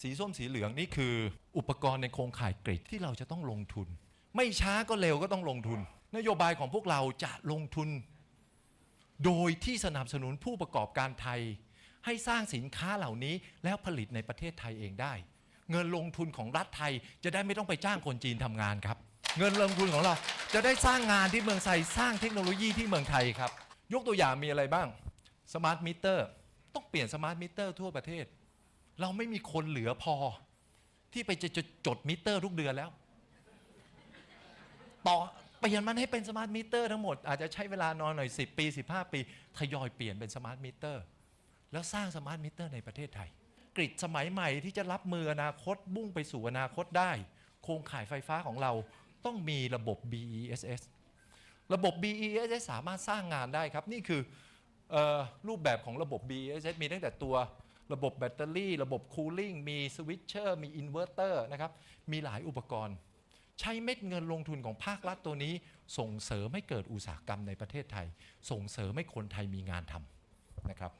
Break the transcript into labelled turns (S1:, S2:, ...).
S1: สีส้มสีเหลืองนี่คือ อุปกรณ์ในโครงข่ายกริดที่เราจะต้องลงทุน ไม่ช้าก็เร็วก็ต้องลงทุน นโยบายของพวกเราจะลงทุน โดยที่สนับสนุนผู้ประกอบการไทย ให้สร้างสินค้าเหล่านี้แล้วผลิตในประเทศไทยเองได้ เงินลงทุนของรัฐไทยจะได้ไม่ต้องไปจ้างคนจีนทำงานครับ เงินลงทุนของเราจะได้สร้างงานที่เมืองไทยสร้างเทคโนโลยีที่เมืองไทยครับ ยกตัวอย่างมีอะไรบ้างสมาร์ทมิเตอร์ต้องเปลี่ยนสมาร์ทมิเตอร์ทั่วประเทศ เราไม่มีคนเหลือพอ ที่ไปจะจดจดมิเตอร์ทุกเดือนแล้ว ต่อเปลี่ยนมันให้เป็นสมาร์ทมิเตอร์ทั้งหมด อาจจะใช้เวลานอนหน่อย 10 ปี 15 ปีทยอยเปลี่ยนเป็นสมาร์ทมิเตอร์แล้วสร้างสมาร์ทมิเตอร์ในประเทศไทย กริดสมัยใหม่ที่จะรับมืออนาคตบุ้งไปสู่อนาคตได้ โครงข่ายไฟฟ้าของเราต้องมีระบบ BESS ระบบ BESS สามารถสร้างงานได้ครับ นี่คือออรูปแบบของระบบ BESS มีตั้งแต่ตัว ระบบแบตเตอรี่ ระบบคูลิ่งมีสวิตเชอร์มีอินเวอร์เตอร์นะครับมีหลายอุปกรณ์ ใช้เม็ดเงินลงทุนของภาครัฐตัวนี้ ส่งเสริมให้เกิดอุตสาหกรรมในประเทศไทย ส่งเสริมให้คนไทยมีงานทำนะครับ